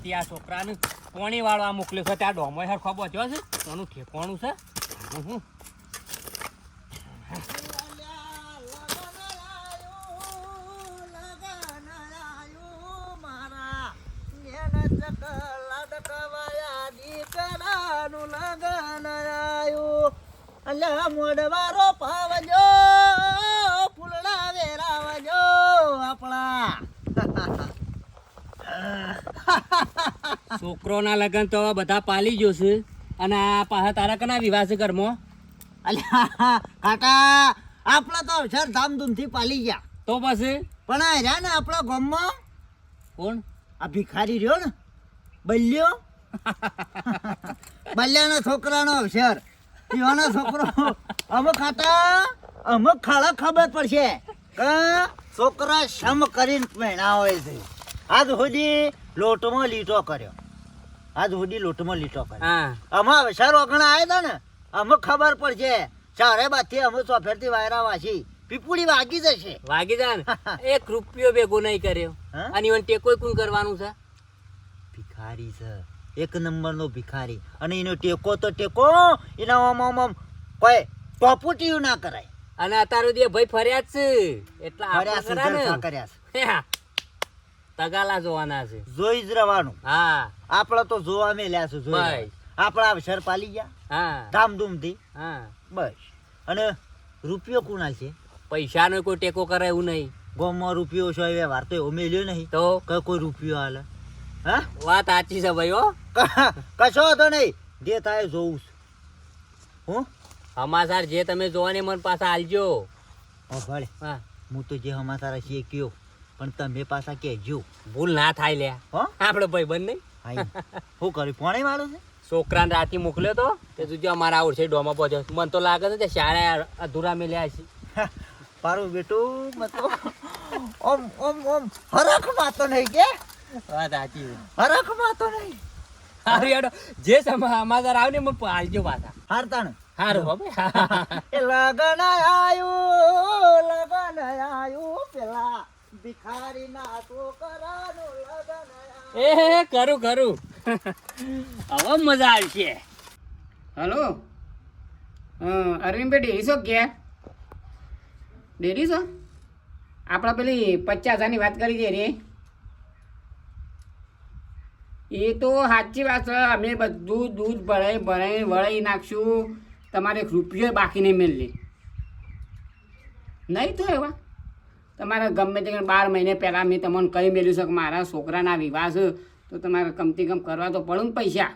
રાતે આ છોકરાને. પોણી વાળવા મોકલ્યો છે. ત્યાં ડોમો ખબર છે. એનું ઠેકોણું છે. હું છોકરોના લગન તો હવે બધા પાલી જોશે અને આ પાછા તારા કના વિવાહ છે ઘરમાં? અલ્યા કાકા આપણા તો અવસર ધામધૂમથી પાલી ગયા. તો પછી? પણ આ રહ્યા ને આપણા ગામમાં? કોણ? આ ભિખારી રહ્યો ને? બલ્યો? બલ્યાનો છોકરાનો અવસર. પીવાનો છોકરો. અમુક ખાતા અમુક ખાડા ખબર પડશે. કે? છોકરા શમ કરીને મહિના હોય છે. આજ સુધી લોટમાં લીટો કર્યો. આજ સુધી લોટમાં લીટો કરે અમે અવસર ઓગણા આવ્યા હતા ને? અમે ખબર પડશે. ચારે બાથી અમે ચોફેરથી વાયરા વાસી. પીપુડી વાગી જશે. વાગી જાય ને. એક રૂપિયો ભેગો નહીં કર્યો. અને ઇવન ટેકો કોણ કરવાનું છે? ભિખારી છે. એક નંબરનો ભિખારી. અને એનો ટેકો તો ટેકો એના આમ આમ કોઈ ટોપુટીયું ના કરાય. અને અત્યાર દે ભાઈ ફર્યા છે. એટલે ફર્યા. કર્યા છે. તગાલા જોવાના છે. જોઈ જ રહેવાનું હા. આપણે તો જોવા મેલ્યા છે બસ. આપણા અવસર પાલી ગયા. હા. ધામધૂમથી. હા. બસ. અને રૂપિયો કોના છે? પૈસાનો કોઈ ટેકો કરે એવું નહીં. ગોમાં રૂપિયો છે વ્યવહાર તો એવો મેલ્યો નહીં. તો? કે કોઈ રૂપિયો હાલે હા? વાત સાચી છે ભાઈ હો. કશો હતો નહીં. જે થાય જોઉં છું. હું? સમાચાર જે તમે જોવાની મન પાછા હાલજો ભલે હા. હું તો જે સમાચાર છીએ કયો. પણ તમે પાછા કહેજો. ભૂલ ના થાય લે હો? આપણે ભાઈ બંધ નહીં. હાઈ. શું કર્યું? પાણી વાળું છે? છોકરાને રાતે મોકલ્યો તો તે તું જો અમારા આવડશે ડોમાં પહોંચ્યો. મને તો લાગે છે શાળા અધૂરા મેલ્યા છે પારું બેટું મત ઓમ ઓમ ઓમ. હરખ માતો નહીં કે? વાત સાચી હરખ માતો નહીં. સારું યાર જે સમાચાર આવે ને મને પાછા. લગન આયું લગન આયું પેલા. ભિખારી ના છોકરાનું લગન એ કરું કરું. હવે મજા આવશે. હલો? અરવિંદભાઈ, ડેરી શો કે ડેરી શો આપણે પેલી પચાસ હજારની વાત કરી છે રે. એ તો સાચી વાત છે. અમે બધું દૂધ ભરાઈ ભરાઈ, વળાઈ નાખશું. તમારે રૂપિયો બાકી નહીં મેળવી. નહીં તો એવા. તમારે ગમે તે બાર મહિને પહેલાં મેં તમને કહી મેળ્યું છે કે મારા છોકરાના વિવાહ છે, તો તમારે કમથી કમ કરવા તો પડું ને પૈસા.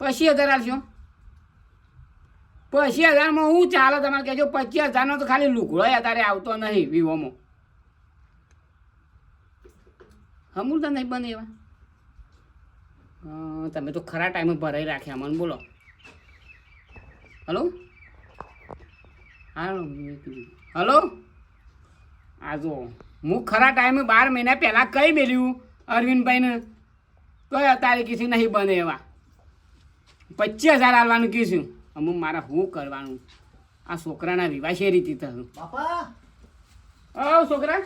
પચીસ હજાર આલશો. પચીસ હજારમાં હું ચાલે તમારે કહેજો, પચીસ હજારનો તો ખાલી લુગડો અત્યારે આવતો નહીં વિવોમાં હમુર તો નહીં બને એવા. તમે તો ખરા ટાઈમે ભરાઈ રાખ્યા, મને બોલો. હલો? હાલો હલો? આ જો હું ખરા ટાઈમે બાર મહિના પહેલાં કઈ મેલ્યું? અરવિંદભાઈને? તો અત્યારે કીધું નહીં બને એવા. પચીસ હજાર આવવાનું કીધું. અમુક મારા શું કરવાનું? આ છોકરાના વિવાહ છે રીતે થયું. બાપા! છોકરા.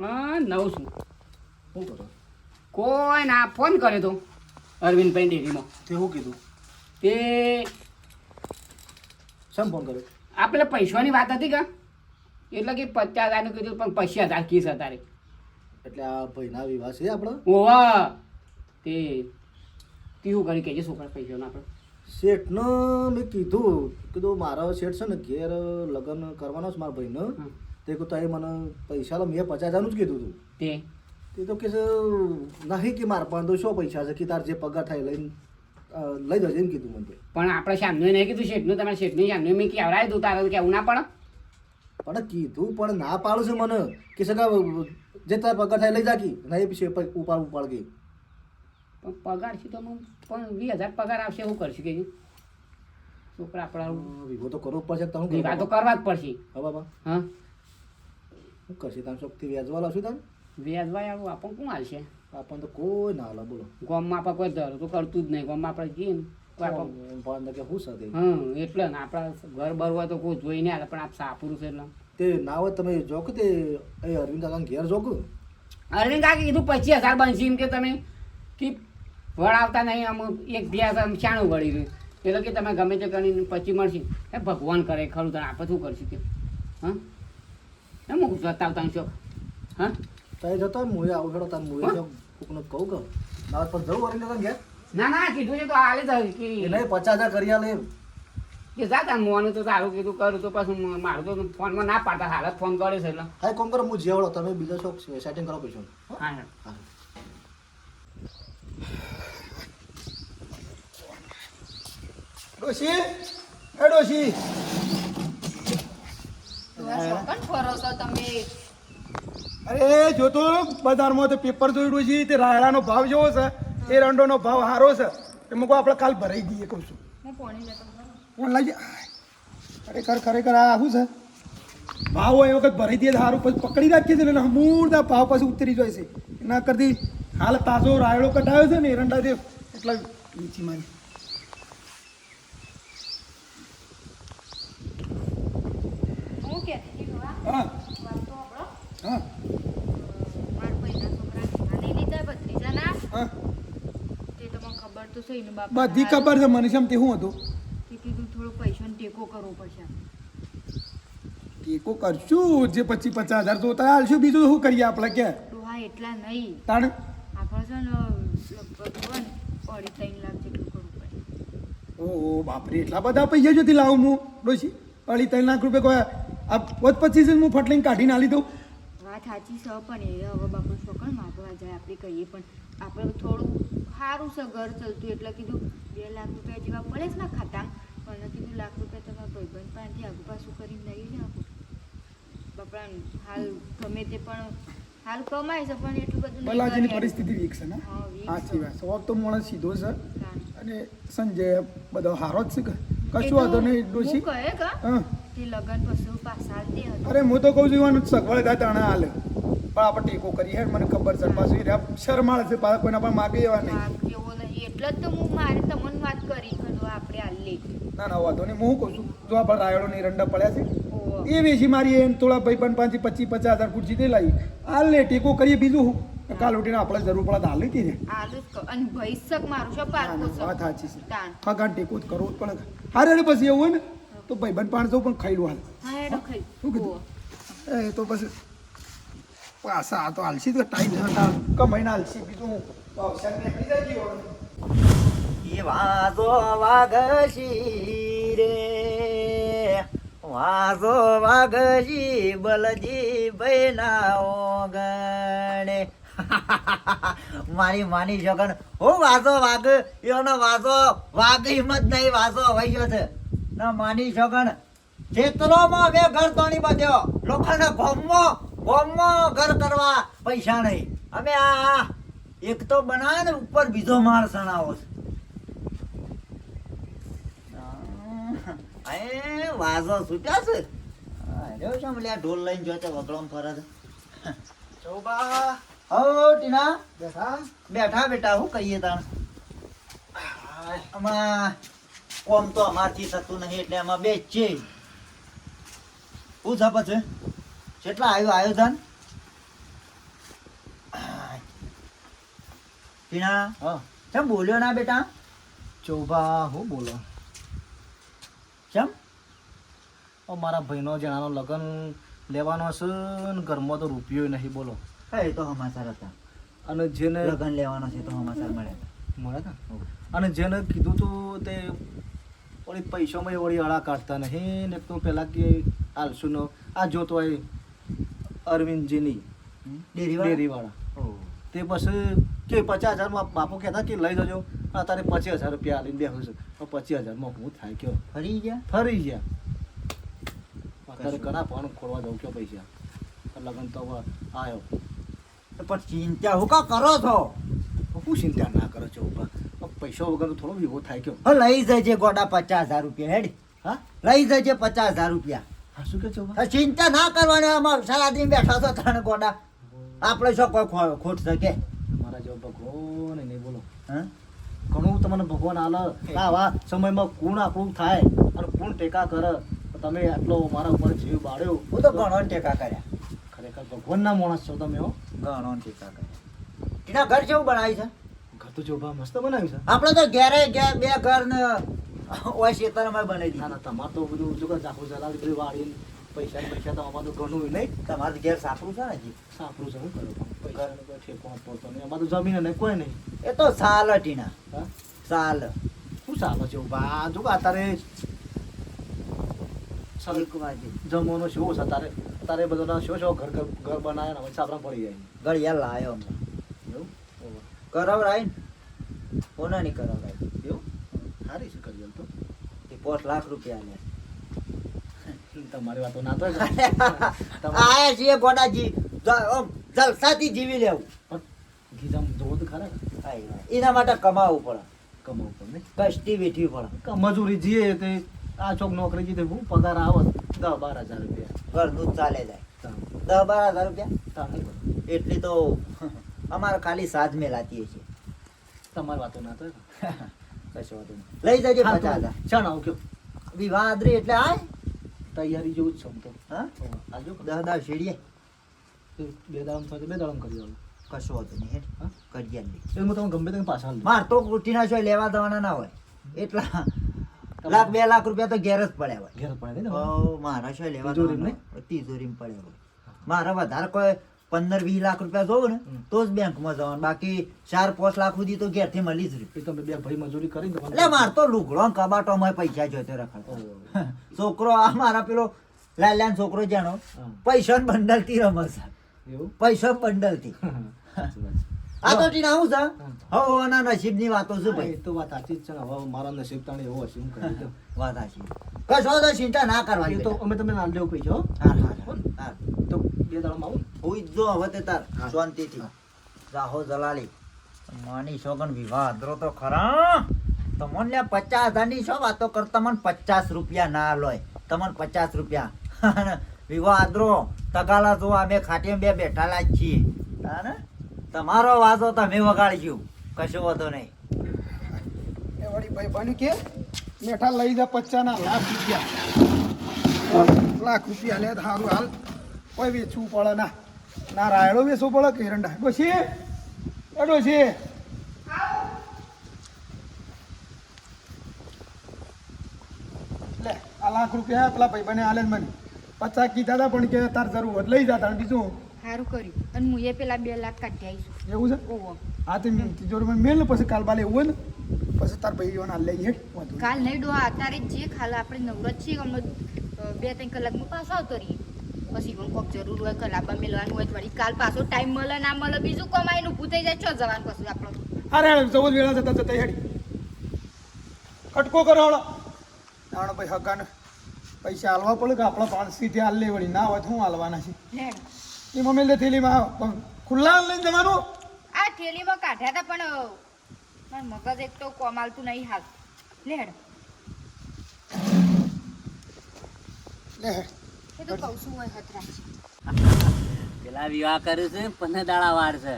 હા નવ છું. કોઈ ના ફોન કર્યો તો અરવિંદભાઈ ડેરીમાં. તે શું કીધું? તે શેમ ફોન કર્યો? આપણે પૈસાની વાત હતી કા? એટલે કે પચાસ હજારનું કીધું પણ પૈસા હજાર કીસ અત્યારે એટલે આ ભાઈના વિવાહ છે આપણો? ઓવા તે તીવું કરી કહેજે છોકરા પૈસાનો આપણે? શેઠનો મેં કીધું કીધું મારો શેઠ છે ને ઘેર લગ્ન કરવાનો છે મારા ભાઈનો. તે કહું તારે મને પૈસા લો મેં પચાસ હજારનું જ કીધું હતું તે? તે તો કે નહીં કે મારા પણ તો શું પૈસા છે? કે તાર જે પગાર થાય લઈને લઈ જજે એમ કીધું મને પણ આપણે શામનું નહીં કીધું શેઠનું? તમારે શેઠનું શામનું મેં કહેવડાય તું તારે તો કેવું ના પડે. પણ કીધું પણ ના પાડું છે મને. કે છે જે તાર પગાર થાય લઈ જાકી નહીં પછી ઉપાડ ઉપાડ ગઈ. પણ પગાર છે તો પણ વીસ હજાર પગાર આવશે એવું કરશે કે છોકરા આપણા વિવો તો કરવો પડશે પડશે તમે વિવાહ તો કરવા જ પડશે. હા બાબા. હા? શું કરશે? તમે શોખથી વ્યાજવા લાવશું તમે? વ્યાજભાઈ આવું આપણને કોણ હાલશે? આપણને તો કોઈ ના હાલે બોલો. ગામમાં આપણે કોઈ ધરું તો કરતું જ નહીં. ગામમાં આપણે જઈએ ને. કોઈ આપણે એમ પણ કે શું સાથે? હા એટલે ને આપણા ઘર બર હોય તો કોઈ જોઈને હાલે પણ આપ સાપુરું છે એટલે. તે ના હોય તમે જો કે તે એ અરવિંદ કાકા ઘેર જો કે અરવિંદ કાકા કીધું પચીસ હજાર બનશે એમ કે તમે કે વળાવતા નહીં આમ એક બે હજાર શાણું વળી રહ્યું એટલે કે તમે ગમે તે કરીને પછી મળશે. એ ભગવાન કરે ખરું તને આપણે શું કરશું કે? હા? એમ હું બતાવતા છો. હા? તો જતો મુએ આવું તાર મુએ જો કોકને કહું કે ના પણ જવું વળી નતા ઘેર ના ના કીધું છે તો હાલે જ કે. એને પચાસ હજાર કરી આલે કે જા તાર મોનું તો સારું કીધું કરું તો પછી મારું તો ફોનમાં ના પાડતા હાલ ફોન કરે છે એટલે. હા એક કરો? હું જેવડો તમે બીજો શોખ સેટિંગ કરો પૈસા હા? હા હા. ડોશી એ ડોશી. પણ ફરો છો તમે. અરે જો તો બજારમાં તો પેપર જોયું છે તે રાયડાનો ભાવ જેવો છે એ રંડોનો ભાવ સારો છે. એ મૂકો આપણે કાલ ભરાઈ દઈએ કહું છું. પોણી લાગી ખરેખર ખરેખર આ શું છે? ભાવ હોય એ વખત ભરાઈ દઈએ તો સારું પછી પકડી રાખીએ છીએ એટલે હમૂળતા ભાવ પછી ઉતરી જાય છે. એના કરતી હાલ તાજો રાયડો કઢાયો છે ને એરંડા જે એટલા નીચી મારી. હું હા વાત તો આપણો હા મારા ભાઈના છોકરા નાની લીધા ભત્રીજાના હા તે તમને ખબર તો છે એનું બાપ બધી ખબર છે મને તે શું હતું? તે કીધું થોડો પૈસાનો ટેકો કરવો પડશે. ટેકો કરશું જે પચીસ પચાસ હજાર જોતા હાલશું બીજું શું કરીએ આપણે કે? હા એટલા નહીં. તાણ? આપણે છે ને લગભગ અઢી ત્રણ લાખ જેટલું કરવું પડે. ઓહો બાપરે એટલા બધા પૈસા જોતી લાવું હું? ડોશી અઢી ત્રણ લાખ રૂપિયા કોઈ આ પચીસ હું ફટલીને કાઢીને આલી દઉં? વાત સાચી છે પણ એ હવે બાપુ છોકરા માગવા જાય આપણે કહીએ પણ આપણે થોડું સારું છે ઘર ચલતું એટલે કીધું બે લાખ રૂપિયા જેવા પડે છે ને ખાતા પણ કીધું લાખ રૂપિયા તમારા ભાઈબંધ પાસેથી આગુ પાછું કરીને લઈ નાખો બાપડા હાલ ગમે તે પણ હાલ કમાય છે પણ એટલું બધું બલાજીની પરિસ્થિતિ વીક છે ને? સાચી છે. વાત છે. તો માણસ સીધો છે. અને સંજય બધો હારો જ છે કશું વાંધો નહીં ડોશી? હું કહે કે તે લગન પછી પાછા અરે હું તો કહું છું એવાનું સગવડ થાય તાણે હાલે. પણ આપણે ટેકો કરી હે મને ખબર છે. પાછું એ શરમાળ છે. પાછા કોઈના પણ માગે એવા નહીં. વાંક નહીં. એટલે જ તો હું મારે તમને વાત કરી જો આપણે હાલ ના ના વાંધો નહીં. હું કહું છું જો આપણે રાયડો ની રંડા પડ્યા છે. એ વેચી મારી એમ થોડા ભાઈ પણ પાંચ પચીસ પચાસ હજાર ખુરશી તે લાવી. હાલ લે ટેકો કરીએ બીજું હું. કાલ ઉઠીને આપણે જરૂર પડે તો હાલ લીધી ને અને ભૈસક મારું પારકું છે. વાત સાચી છે. હા ગાંઠ ટેકો જ કરવો પડે. હારે પછી એવું હોય ને તો ભાઈ બન પાંચસો પણ ખાઈ લો હાલ. શું કીધું? એ તો પછી પાછા આ તો આલસી તો ટાઈમ કમાઈને આલસી બીજું. એ વાજો વાઘશી રે. વાજો વાઘશી બલજી ભાઈના ઓગણે. મારી માની જગન, હું વાજો વાઘ, એનો વાજો વાઘ હિંમત નહીં વાસો હોય ગયો છે. ના માની જગન ખેતરોમાં બે ઘર તોડી બધ્યો લોકોને ગોમમાં ગોમમાં ઘર કરવા પૈસા નહીં. અમે આ એક તો બનાવે ને ઉપર બીજો માળ સણાવો છે. એ વાજો છૂટ્યા છે. અરે શું લે ઢોલ લઈને જોતે વગડમ ફરે છે. ચોબા. હો ટીના. બેઠા. બેઠા બેટા હું કહીએ તાણ? હમણાં કોમ તો અમારથી થતું નહીં એટલે આમાં બે છે શું છે પછી? કેટલા આવ્યું આયોધન? પીણા હા. કેમ બોલ્યો ના બેટા? ચોભા હું બોલો? કેમ ઓ મારા ભાઈનો જણાનો લગ્ન લેવાનો છે ને ઘરમાં તો રૂપિયો નહીં બોલો. હા એ તો સમાચાર હતા. અને જેને લગન લેવાનો છે તો સમાચાર મળ્યા હતા મળે ને? અને જેને કીધું તું તે વળી પૈસામાં વળી અડા કાઢતા નહીં ને તો પહેલાં કે આલસુનો આ જોતો હોય અરવિંદજીની ડેરીવાળા? તે પછી કે પચાસ હજારમાં બાપુ કહેતા કે લઈ જજો. અત્યારે પચીસ હજાર રૂપિયા આલીને બેસું છું. તો પચીસ હજારમાં હું થાય કયો? ફરી ગયા? ફરી ગયા. અત્યારે ઘણા પણ ખોરવા જવું કયો પૈસા. લગ્ન તો આવ્યો પણ ચિંતા હું કા કરો છો? હું ચિંતા ના કરો છો પૈસા વગર થોડો વિવો થાય કયો? હો, લઈ જજે ગોડા પચાસ હજાર રૂપિયા હેડ. હા? લઈ જજે પચાસ હજાર રૂપિયા. શું કે છો ચિંતા ના કરવાની આમાં સારાથી બેઠા છો ત્રણ ગોડા. આપણે શું કોઈ ખોટ શકે મારા જેવો ભગવાન નહીં બોલો. હા? ઘણું તમને ભગવાન આલે આવા સમયમાં કોણ આપણું થાય અને કોણ ટેકા કરે. તમે આટલો મારા ઉપર જીવ બાળ્યો. હું તો ઘણો ટેકા કર્યા. ખરેખર ભગવાનના માણસ છો તમે હો. ઘણો ટેકા કર્યા. એના ઘર કેવું બનાવ્યું છે? ઘર તો ચોભા મસ્ત બનાવ્યું છે. આપણે તો ઘેરે ઘેર બે ઘર ને ઓય ખેતરમાં બનાવી ના દીધા. ના તમારે તો બધું જો કે આખું જલાલ બધું વાળી પૈસા પૈસા તો અમારું ઘણું નહીં તમારે ઘેર સાપરું છે ને હજી? સાપરું છે શું કરો? પૈસા કોઈ ઠેકો પડતો નહીં. અમારું જમીન નહીં કોઈ નહીં. એ તો સાલ ટીના સાલ. શું સાલ છે? બા જો અત્યારે જમવાનો શો છે? તારે તારે બધાના શો શો ઘર ઘર ઘર બનાવે ને હવે સાપરા પડી જાય. ઘડિયાળ લાયો હમણાં. એવું? કરાવરાય ને? કોના નહીં કરાવરાય. એવું? કરી એ પોસ લાખ રૂપિયા લે તમારી વાતો ના તો આયા છીએ ગોડાજી. જલસાથી જીવી લેવું. ગીધમ જોવો તો ખરા. એના માટે કમાવું પડે. કમાવું પડે કષ્ટી વેઠવી પડે. મજૂરી જીએ તે આ ચોક નોકરી જીતે હું પગાર આવે દસ બાર હજાર રૂપિયા. ઘરનું ચાલે જાય. દસ બાર હજાર રૂપિયા? એટલી તો અમારે ખાલી સાજ મેલાતી છે તમારી વાતો ના થાય કશો વાંધો નહીં. લઈ જજે પચાસ હજાર ચાલ આવું કયો વિવાહ આદરી એટલે આય. તૈયારી જેવું જ છે આમ તો. હા? આજુ દસ દાળ શેડીએ બે દાડમ તો બે દાડમ કરી આવું. કશો વાંધો નહીં હેઠ હા? કરી આલી. એ હું તમે ગમે તમે પાછા માર તો કુટીના છો લેવા દેવાના ના હોય. એટલા લાખ બે લાખ રૂપિયા તો ઘેર જ પડ્યા હોય. ઘેર પડે નહીં તમારે? મારા શું લેવા? તિજોરીમાં પડ્યા હોય. મારા વધારે કોઈ પંદર વીસ લાખ રૂપિયા જોવો ને તો જ બેંકમાં જવાનું. બાકી ચાર પાંચ લાખ સુધી તો ઘેરથી મળી જ રહી. તમે બે ભાઈ મજૂરી કરી એટલે માર તો લુગડો કબાટો કબાટોમાં પૈસા જોઈતો રખડતો છોકરો આ મારા પેલો લાલ્યાન છોકરો જાણો પૈસા બંડલથી રમત છે. પૈસા બંડલથી. આ તો ટીના આવું છે હવે આના નસીબની વાતો છે ભાઈ? તો વાત સાચી જ છે ને. હવે મારા નસીબ તાણે એવો હશે હું કરી દઉં. વાત સાચી. કશો તો ચિંતા ના કરવાની તો અમે તમને નાલ દેવું પૈસા હો. હા હા હા તો બે દાડમ આવું હુઈ જો હવે તે તાર શાંતિથી. રાહો જલાલી. માની સોગન વિવાહ અધરો તો ખરા. તમને પચાસ હજારની શું વાતો કર તમને પચાસ રૂપિયા ના લોય. તમને પચાસ રૂપિયા. વિવાહ અધરો. તગાલા જો અમે ખાટી બે બેઠાલા જ છીએ. તાને તમારો વાજો તમે વગાડજો કશો વાંધો નહીં. એ વળી ભાઈ બન્યું કે? મેઠા લઈ જા પચાના લાખ રૂપિયા. લાખ રૂપિયા લે સારું હાલ. કોઈ વેચવું પડે ના. ના રાયડો વેચવો પડે કે એરંડા? ડોશી એ ડોશી લે, આ લાખ રૂપિયા પેલા ભાઈ બને ને મને. પચાસ કીધા હતા પણ કે તાર જરૂર લઈ જા તાર બીજું. સારું કર્યું. અને હું એ પેલા બે લાખ કાઢી આવીશું એવું છે? ઓહો. હા તે તિજોરીમાં મેલ પછી કાલ બાલે એવું ને પછી તાર ભાઈઓને ના લઈ હેઠ. કાલ નહીં ડોહા અત્યારે જે ખાલે આપણે નવરત છીએ બે ત્રણ કલાકમાં પાછો આવતો રહીએ. પછી પણ કોક જરૂર હોય કલાબા મેળવાનું હોય વળી કાલ પાછો ટાઈમ મળે ના મળે બીજું કમાઈને ઊભું થઈ જાય ચો જવાનું પછી આપણો. અરે ચૌદ વેળા જતા જતા હેડી કટકો કરો હળો ભાઈ પૈસા હાલવા પડે કે આપણા પાંચથી હાલ લે વળી. ના હોય તો હું હાલવાના છે. એ મમ્મી લે થેલીમાં ખુલ્લા લઈને જવાનું? આ થેલીમાં કાઢ્યા હતા પણ મારું મગજ એક તો કોમાલતું નહીં હાલ. લેડ લે એ તો કહું છું હોય હતરા પેલા વિવાહ કર્યું છે પંદર દાડા વાર છે.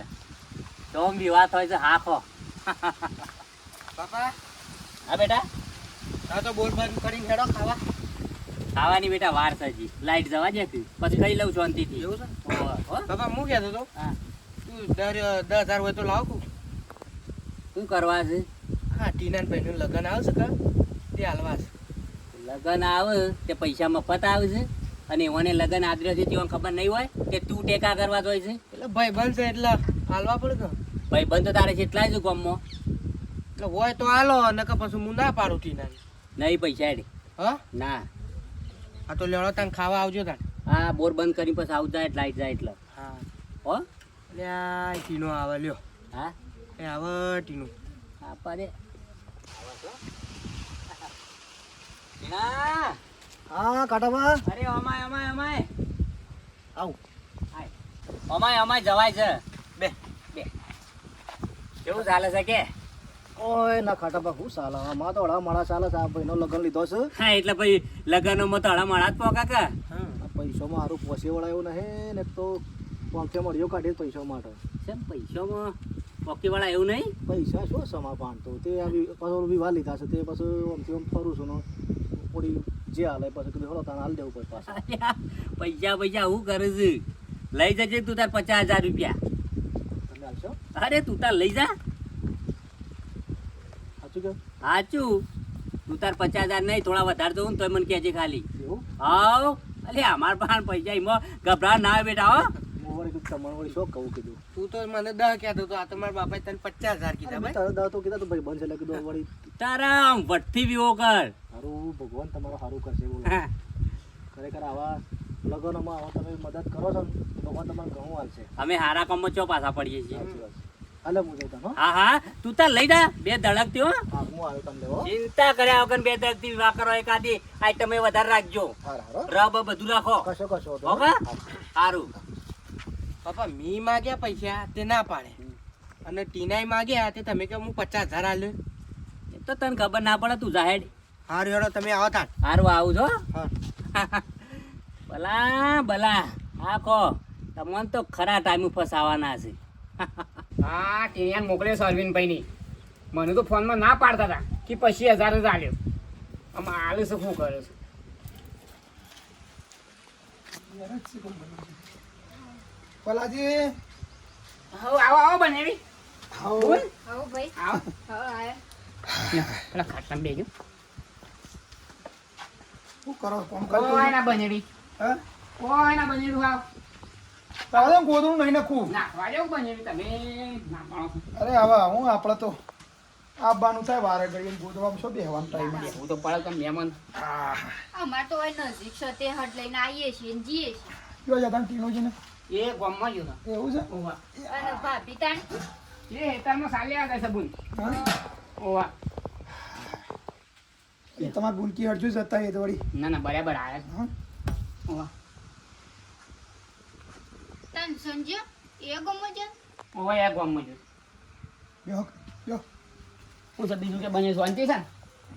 તો વિવાહ થાય છે હાખો પાપા હા બેટા? હા તો બોલ બંધ કરીને હેડો ખાવા. ખાવાની બેટા વાર છે હજી લાઈટ જવા દે પછી ખાઈ લઉં શાંતિથી. એવું છે? બાપા હું. કહેતો તો હા તું દર દસ હજાર હોય તો લાવશું શું કરવા છે? હા ટીના ભાઈનું લગ્ન આવશે કા? તે હાલવા છે. લગન આવે તે પૈસા મફત આવે છે. અને એઓને લગન આદર્યો છે તેઓને ખબર નહીં હોય કે તું ટેકા કરવા જોઈએ છે. એટલે ભાઈ બનશે એટલે હાલવા પડે કે? ભાઈ બંધ તો તારે એટલા જ ગામમાં. એટલે હોય તો હાલો નકર પછી હું ના પાડું ટીના નહીં પૈસા એડે. હા? ના. આ તો લેવડો તને ખાવા આવજો તાન હા બોર બંધ કરી પછી આવ જાય લાઈટ જાય એટલે. હા. હો? એટલે આ ટીનો આવે લ્યો. હા? એ આવે ટીનો. હા પરે ના હા કાટાબા. અરે અમાય અમાય અમાય. આવું. અમાય અમાય જવાય છે. બે. બે. કેવું ચાલે છે કે? ઓય ના કાટાબા શું ચાલે અમારે તો હળા માળા ચાલે છે. આ ભાઈનો લગ્ન લીધો છે. હા એટલે પછી લગ્નોમાં તો હળા માળા જ પોકા કે? આ પૈસામાં સારું પોસે વળાયું નહીં ને તો પંખે મળ્યો કાઢી પૈસા માટે. કેમ પોકી વાળા એવું નહીં? પૈસા શું સમા પાણતો તે પાછો વિવાહ લીધા છે તે પાછું આમથી આમ ફરું છું થોડી જે હાલે પછી કીધું હળો તાને હાલ દેવું પડે પાછું. પૈસા પૈસા હું કરે છે? લઈ જજે તું તાર પચાસ હજાર રૂપિયા. તમે આવશો અરે તું તાર લઈ જા. સાચું કે? સાચું. તું તાર પચાસ હજાર નહીં થોડા વધારે દઉં ને તોય મને કહેજે ખાલી. એવું? હાવ અલે અમાર પાસે પૈસા એમાં ગભરા ના આવે બેટા હો. તું તો મને દહ કહેતો તો આ તો મારા બાપાએ તને પચાસ હજાર કીધા મેં ભાઈ. તારા દાવ તો કીધા તો ભાઈ બંધ એટલે કીધું વળી. તારા આમ વટથી વિવો કર. સારું ભગવાન તમારો સારું કરશે બોલો. હા. ખરેખર આવા લગ્નોમાં આવા તમે મદદ કરો છો ભગવાન તમારે ઘણું હાલશે. અમે હારા કામમાં ચો પાછા પડીએ છીએ? હાલે હું જઈ તને હા હા. તું તાર લઈ જા. બે ધડક થયો હા. હું આવ્યો તમને લેવો. ચિંતા કર્યા વગર બે ધડકથી વિવાહ કરો એકાદી. એ વધારે રાખજો. હારો રબ બધું રાખો. કશો કશો હો નહીં. સારું. પપ્પા મી માગ્યા પૈસા તે ના પાડે. અને ટીનાઈ માગ્યા તે તમે કે હું પચાસ હજાર આલ્યો. એ તો તને ખબર ના પડે તું જાહેર. હારું હેડો તમે આવો તાણ. સારું આવું છો? ભલા ભલા. હા કહો તમને તો ખરા ટાઈમે ફસાવાના છે. હા ટીનિયાને મોકલ્યો છે અરવિંદભાઈની મને તો ફોનમાં ના પાડતા હતા કે પછી હજાર જ આલ્યો. આમાં આલે છે શું કરે છે? પલાજી. હવે આવો આવો બનેવી. આવો હવ ભાઈ. આવો. હવ આયા. પેલા ખાટલામાં બેજો શું કરો? ફોન કરતો? કોઈ ના બનેવી? હા? કોઈ ના બનેવી આવ. તારે ગોદડું નહીં નાખવું. તમે અરે હવે હું આપણે તો આવવાનું થાય વારે ઘડીએ ગોદવામાં શું બેહવાનું ટાઈમ હું તો પડે તો મહેમાન. અમાર તો હોય નજીક છે તે હટ લઈને આવીએ છીએ ને જઈએ છીએ. કયો જતા ટીનોજીને એ ગામમાં જ હતો એવું છે? ઓવા. અને ભાભી તાન? એ હેતાનો સાલે આગળ સબુન હા? ઓવા. તમારે બુનકી હરજુ જતા એ તો વળી. ના ના બરાબર આયા હા? છે ઓવા. તાન સંજય એ ગમો છે ઓવા એ ગામમાં જ બેહો બેહો હું તો બીજું કે બને શાંતિ છે ને?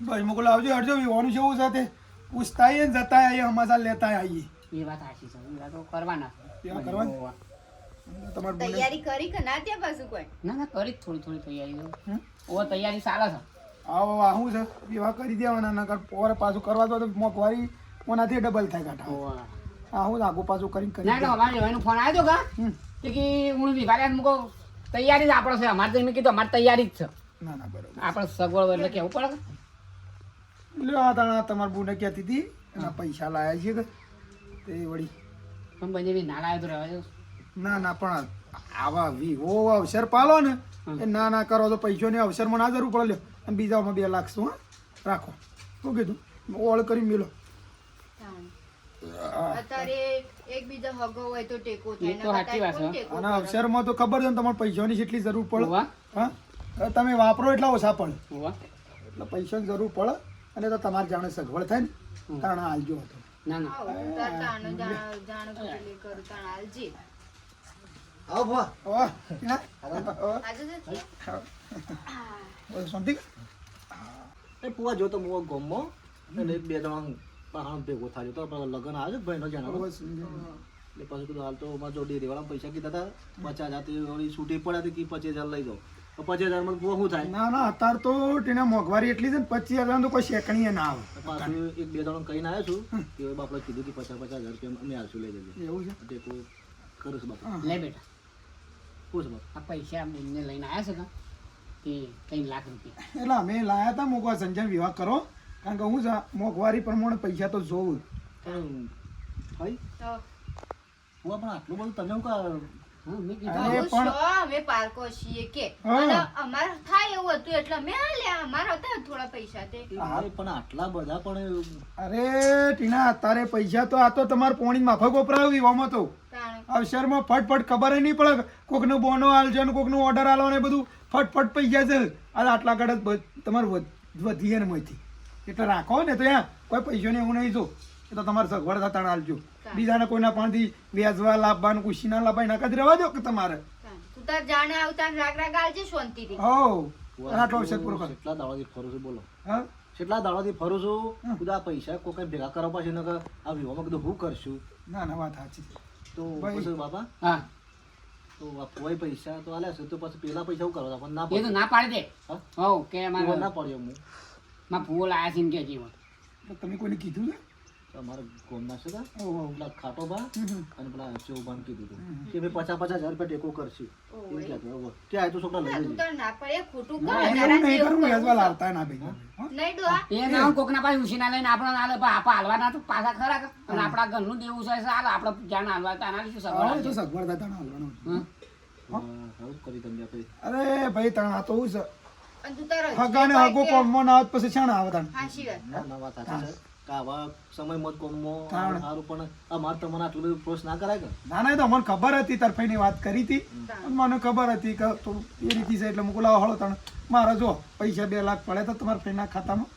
ભાઈ મોકલો આવજો હરજો વિવાનું છે એવું સાથે. પૂછતાય ને જતા આવીએ હમાસા લેતા આવીએ. એ વાત સાચી છે. એ વાતો કરવાના? કરવાના? તમારે તૈયારી કરી કે ના ત્યાં પાછું કોઈ? ના ના કરી થોડી થોડી તૈયારી ઓ તૈયારી સારા છે. આવો આવું છે. વિવાહ કરી દેવાના નકર પોર પાછું કરવા દો તો મોંઘવારી કોનાથી ડબલ થાય કાઢા આવું આગુ પાછું કરીને કરી ના. ના અમારે એનો ફોન આવ્યો કા કે કે હું વિભાગ મૂકો તૈયારી જ આપણો છે. અમારે તો એમ કીધું અમારે તૈયારી જ છે. ના ના બરોબર. આપણે સગવડ એટલે કેવું પડે? લ્યો આ તાણા તમારી બુને કહેતી હતી એના પૈસા લાયા છે કે તે વળી. પણ બંને બી ના લાવ્યો તો રહેવા ના ના પણ આવા વિવો અવસર પાલો ને એ ના ના કરો તો પૈસોની અવસરમાં ના જરૂર પડે. લ્યો અને બીજામાં બે લાખ શું હા? રાખો. શું કીધું? ઓળ કરી મેલો. અત્યારે એકબીજા હગો હોય તો ટેકો થાય તો સાચી વાત છે. અને અવસરમાં તો ખબર છે ને તમારે પૈસાની જેટલી જરૂર પડે. હા? તમે વાપરો એટલા ઓછા પડે. પૈસા એટલે પૈસાની જરૂર પડે અને તો તમારે જાણે સગવડ થાય ને. તાણ હાલજો હતો. ના ના. ના? પુવા જો. તો હું. ગમો. અને બે જણા પહાણ ભેગો થાય તો આપણે લગ્ન આવે ભાઈ નો જાણો એટલે પછી કીધું હાલ તો મારા જો ડેરીવાળા પૈસા કીધા હતા પચાસ હજાર તે વળી છૂટી પડે કે પચીસ હજાર લઈ જાઓ તો પચીસ હજારમાં માં શું થાય ના ના અત્યારે તો તેના મોંઘવારી એટલી છે ને પચીસ હજાર તો કોઈ શેકણીએ ના આવે પાછું એક બે જણા કહીને આવ્યો છું કે બાપડે કીધું કે પચાસ પચાસ હજાર રૂપિયા અમે આવશું લઈ જજે એવું છે? તે કોઈ કરું છું બાપા લે બેટા પૂછ બાપા આ પૈસા બેનને લઈને આવ્યા છે ને તે ત્રણ લાખ રૂપિયા એટલે અમે લાયા હતા મૂકવા સંજય વિવાહ કરો. કારણ કે હું જા મોંઘવારી પ્રમાણે પૈસા તો જોઉં પણ ભાઈ હું પણ આટલું બધું તમે હા અરે પણ- અમે પારકો છીએ કે. અમાર થાય એવું હતું એટલે અમે હાલ્યા અમારા હતા થોડા પૈસા તે. હા, પણ આટલા બધા પણ અરે ટીના તારે પૈસા તો આ તો તમારે પોણી માફક વપરાયું વિવામાં તો. અવસરમાં ફટફટ ખબર નહીં પડે કોકનો બોનો આલજો ને કોકનો ઓર્ડર આલો ને બધું. ફટફટ પૈસા છે. આટલા કડક તમારું તમારે વધ- વધીએ ને માંથી એટલે રાખો ને તો ત્યાં કોઈ પૈસો ને એવું નહીં જો. એ તો તમારે સગવડ થતા આલજો બીજાને કોઈના પાણીથી વ્યાજવા લાભવાનું કુશીના લાભવા એના કદી રહેવા દો કે તમારે? તાર જાણે આવતા રાગ રાગ આલજે શાંતિથી. હો પુવા, આટલો પૂરો કરો. કેટલા દાડાથી ફરું છું બોલો. હા? કેટલા દાડાથી ફરું છું બધા પૈસા કોઈ કઈ ભેગા કરવા પછી નકર આ વિવામાં કીધું હું કરશું? ના ના વાત સાચી. તો પછી બાપા? હા. તો પૈસા તો આલ્યા છે તો પછી પેલા પૈસા હું કરવા પણ ના એ તો પડે. ના પાડી દે. હો? કે ફુવા ના પડ્યો હું. માં ફૂલ આયા છે કે જીવન. તમે કોઈને કીધું ને અમારા ગોમના છે. પેલા ખાટોબા હમ. અને પેલા ચૌબાન કીધું હતું. કે ભાઈ પચાસ પચાસ હજાર રૂપિયા ટેકો કરશે. એવું કહેતો. કે આ તો છોકરા લઈ લેજે. ના પડે ખોટું ના, કર નહીં કરું કરવું વેચવા ના ભાઈ નહીં ડોહા એ ના કોકના પાસે ઉછીના લઈને આપણો ના લે આપા હાલવાના તો પાછા ખરા? અને આપણા ઘરનું દેવું છે હાલ આપણે જાણ હાલવા તાના શું તો સગવડ હાલવાનું. અરે ભાઈ તણા તો હું તું હગો હોય ના આવત પછી શાણે આવે તને હાચી વાત. ના, ના, વાત સાચી છે. કે આવા સમયમાં જ કોમમાં તાણ. સારું પણ અમારે તમને આટલું બધું પ્રોસ ના કરાય કે? ના ના તો મને ખબર હતી તરફેની વાત કરી હતી. અને મને ખબર હતી કે થોડું એ રીતે છે એટલે મૂકું લાવો હળો તને મારે જો પૈસા બે લાખ પડે તો તમારા ફ્રેન્ડના ખાતામાં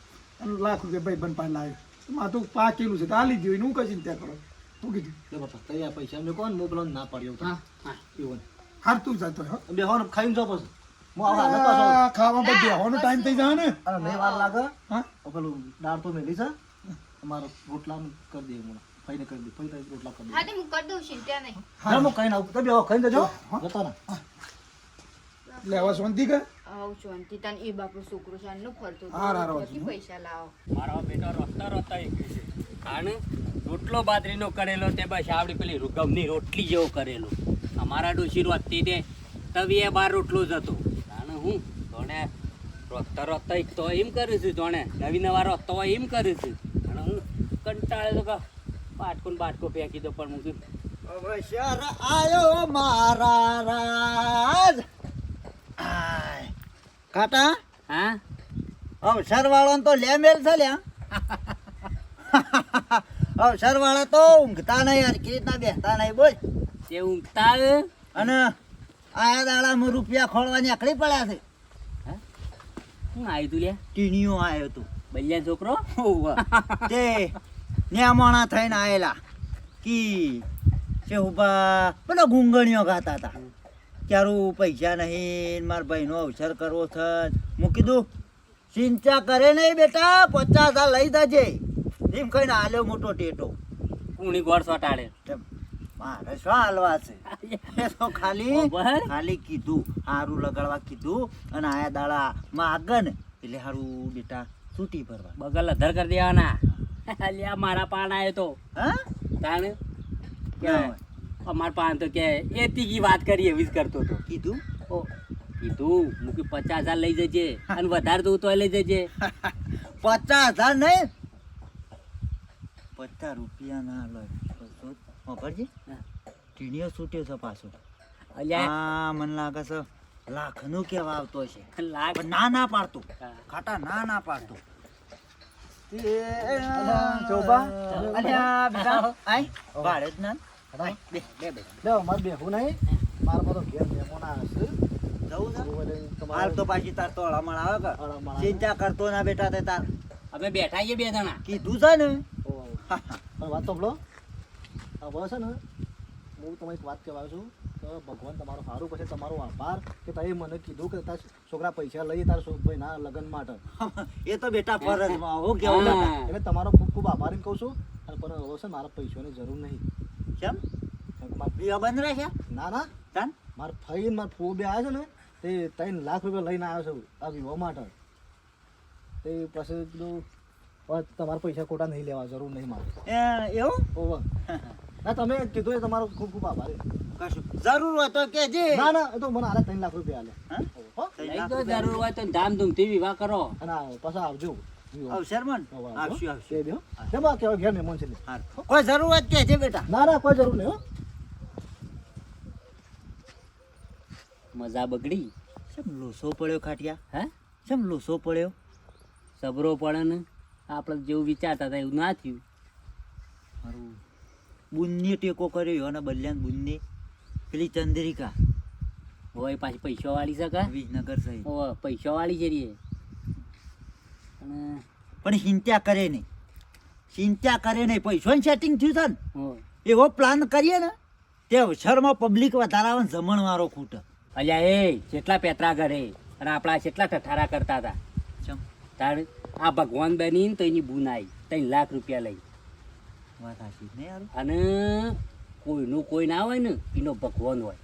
લાખ રૂપિયા ભાઈ બન પાણી લાવ્યો મારે તો પાકેલું છે તો આલી ગયું હું કઈ ચિંતા કરો? શું કીધું લે બાપા, તૈયાર પૈસા અમને કોણ મોકલો ના પાડ્યો હા હા. એવું હાર તું જતો બે બેહવાનું ખાઈને જો પછી. હું આવા હાલત પાછો ખાવા પર બેહવાનો ટાઈમ થઈ જાય ને. અને નહીં વાર લાગે. હા? તો પેલું દાળ તો મેલી છે. અમારે રોટલા કરી દે ફઈને કરી દે રોટલા કરી દે હા તે હું કરી દઉં ચિંતા નહીં. હા હું ખાઈને આવું. તમે બેહો ખાઈને જજો. જતા ના એટલે શાંતિ કર. આવ શાંતિ. તને એ બાપનો છોકરો આનું ફરતો હતો. હા, રારો ક્યાંથી પૈસા લાવો. મારો બેટો રોતા રોતા એકલી છે. અને રોટલો બાજરીનો કરેલો તે બસ આવડી પેલી રૂગમની રોટલી જેવો કરેલો. અમારા ડોશી રોતી તે તવીએ બાર રોટલો જ હતો. હું? જોણે રોતતા રોતતા એક તો એમ કરું છું જોણે નવી નવા રોતતો હોય એમ કરું છું. અને હું કંટાળે તો પાટકો બાટકો ફેંકી દો પણ હું કીધું, અવસર આયો મારા રાજ. કાટા હા? અવસર વાળો તો લે મેલ છે લ્યા. અવસર વાળા તો ઊંઘતા નહીં યાર કેવી રીતના બેસતા નહીં બોલ. તે ઊંઘતા? અને આયા દાડામાં રૂપિયા ખોળવાની આકડી પડ્યા છે. શું આવ્યું તું લ્યા? ટીણીઓ આવ્યો તું બલિયા છોકરો? તે ન્યામણા થઈને આયેલા. કી? છે ઊભા પેલો ગુંગણીઓ ગાતા હતા. ક્યારું પૈસા નહીં મારા ભાઈનો અવસર કરવો છે. મૂકી કીધું ચિંતા કરે નહીં બેટા પચાસ હજાર લઈ જજે. એમ કહીને આલ્યો મોટો ટેટો. કુણી ગોળ સોટાડે. મારે શું હાલવા છે? તો ખાલી ખાલી કીધું હારું લગાડવા કીધું અને આયા દાડા માગન. એટલે હારું બેટા છૂટી ભરવા. બગલ અધર કરી દેવાના. લ્યા મારા પાન આવ્યો તો. હા? તાણ? અમાર પાન તો કે એ તીકી વાત કરી એવી જ કરતો હતો. કીધું? ઓ કીધું મૂકી પચાસ હજાર લઈ જજે અને વધારે દઉં તો લઈ જજે. પચાસ હજાર નહીં? પચાસ રૂપિયા ના લો. ખબરજી ટીણીઓ છૂટ્યો છે પાછો. અલ્યા. મને લાગે છે લાખનું કેવા આવતો છે લાગ ના ના પાડતું. ખાટા ના ના પાડતું. ચોબા. અલ્યા બેટા આય. ભાડે ના. બે બે બે. લે અમારે બેહવું નહીં. મારા તો ઘેર મહેમાન આવે જવું છે? હાલ તો પાછી તાર તો હળામણ આવે કે? ચિંતા કરતો ના બેટા તે તાર. અમે બેઠા છીએ બે જણા. કીધું છે ને. વાત હવે છે ને હું તમને એક વાત કહેવા છું કે ભગવાન તમારું સારું પછી તમારો આભાર કે તમે મને કીધું કે તાર છોકરા પૈસા લઈ તાર છો- ભાઈના લગ્ન માટે. એ તો બેટા ફરજમાં હું કેવું એટલે તમારો ખૂબ ખૂબ આભાર એમ કહું છું. અને પણ હવે છે મારા પૈસાની જરૂર નહીં. કેમ? બંધ રહે છે ના ના. તાન? મારા ફઈ મારા ફૂ બે આવ્યા છે ને તે ત્રણ લાખ રૂપિયા લઈને આવ્યો છું આ વિવાહ માટે. તે પછી તમારા પૈસા ખોટા નહીં લેવા જરૂર નહીં મારે. એ, એવું? ઓવર ના તમે કીધું એ તમારો ખૂબ ખૂબ આભાર. કશું જરૂર હોય તો કેજે ના ના એ તો મને આલે ત્રણ લાખ રૂપિયા આલે હા? તો. જરૂર હોય તો ધામધૂમથી વિવાહ કરો. ના પાછા આવજો. છે. કોઈ બેટા. ના ના કોઈ જરૂર નહીં મજા બગડી. કેમ લોસો પડ્યો ખાટિયા? હે? કેમ લોસો પડ્યો? સબરો પડે ને આપણે જેવું વિચારતા હતા એવું ના થયું. મારું બુનની ટેકો કર્યો અને બલ્યાન બુનની પેલી ચંદ્રિકા. હોય પાછી પૈસા વાળી શકાય વિજનગર સહી ઓ પૈસા વાળી છે રે પણ ચિંતા કરે નહીં. ચિંતા કરે નહીં. પૈસોનું સેટિંગ થયું છે ને. એવો પ્લાન કરીએ ને તે અવસરમાં પબ્લિક વધારાવા જમણવારો ખૂટ. અલ્યા એ જેટલા પેતરા ઘરે અને આપણા જેટલા ઠઠારા કરતા હતા. તાર આ ભગવાન બની તો એની બૂન આવી ત્રણ લાખ રૂપિયા લઈ. વાત સાચી ને યાર. અને કોઈનું કોઈ ના હોય ને એનો ભગવાન હોય.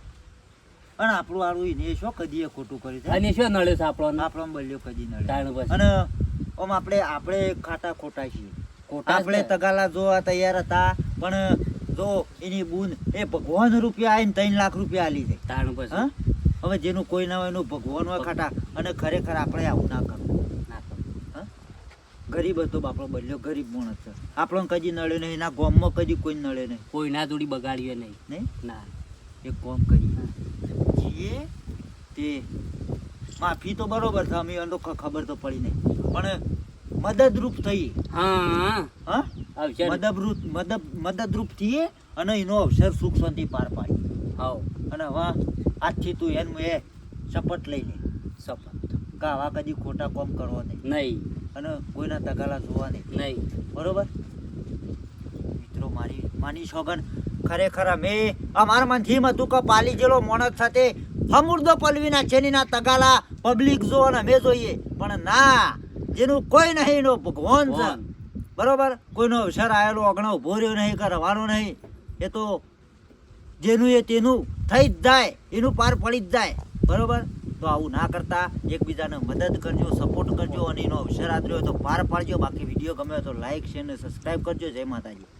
અને આપણું આરું એને શું કદીએ ખોટું કરી છે? અને શું નડે છે આપણો આપણો બલ્યો કદી પછી. અને આમ આપણે આપણે ખાટા ખોટા છીએ. ખોટા આપણે તગાલા જોવા તૈયાર હતા પણ જો એની બૂન એ ભગવાન રૂપિયા આવીને ત્રણ લાખ રૂપિયા આલી દે. તાણ પછી. હવે જેનું કોઈ ના હોય એનું ભગવાન હોય ખાટા અને ખરેખર આપણે આવું ના કરવું. ગરીબ હતો બાપડો બદલ્યો ગરીબ માણસ છે. આપણને કદી નડ્યો નહીં ના ગોમમાં કદી કોઈ નડે નહીં. કોઈ ના જોડી બગાડીએ નહીં. નહીં? ના. એ કોમ કરીએ. જીએ તે. માફી તો બરોબર છે અમે એનો ખબર તો પડી નહીં. પણ મદદરૂપ થઈ હા. હા? મદદરૂપ મદદ મદદરૂપ થઈએ અને એનો અવસર સુખ શાંતિ પાર પાડી હાવ. અને હવે આજથી તું એનું એ શપથ લઈ લે શપથ. કા આવા કદી ખોટા કોમ કરવા નહીં. નહીં. અને કોઈના તગાલા જોવા નહીં. નહીં. બરોબર? મિત્રો મારી માની સોગન ખરેખર અમે અમારા હતું કે પાલી જેલો માણસ સાથે સમૃદ્ધ પલવીના છેનીના તગાલા પબ્લિક જો અને અમે જોઈએ. પણ ના જેનું કોઈ નહીં એનો ભગવાન છે. બરોબર? કોઈનો અવસર આવેલો અગણો ઊભો રહ્યો નહીં કે રવાનો નહીં. એ તો જેનું એ તેનું થઈ જ જાય એનું પાર પડી જ જાય. બરોબર? તો આવું ના કરતા. એકબીજાને મદદ કરજો સપોર્ટ કરજો અને એનો અવસર આદર્યો તો પાર પાડજો. બાકી વીડિયો ગમે તો લાઈક શેર અને સબસ્ક્રાઈબ કરજો. જય માતાજી.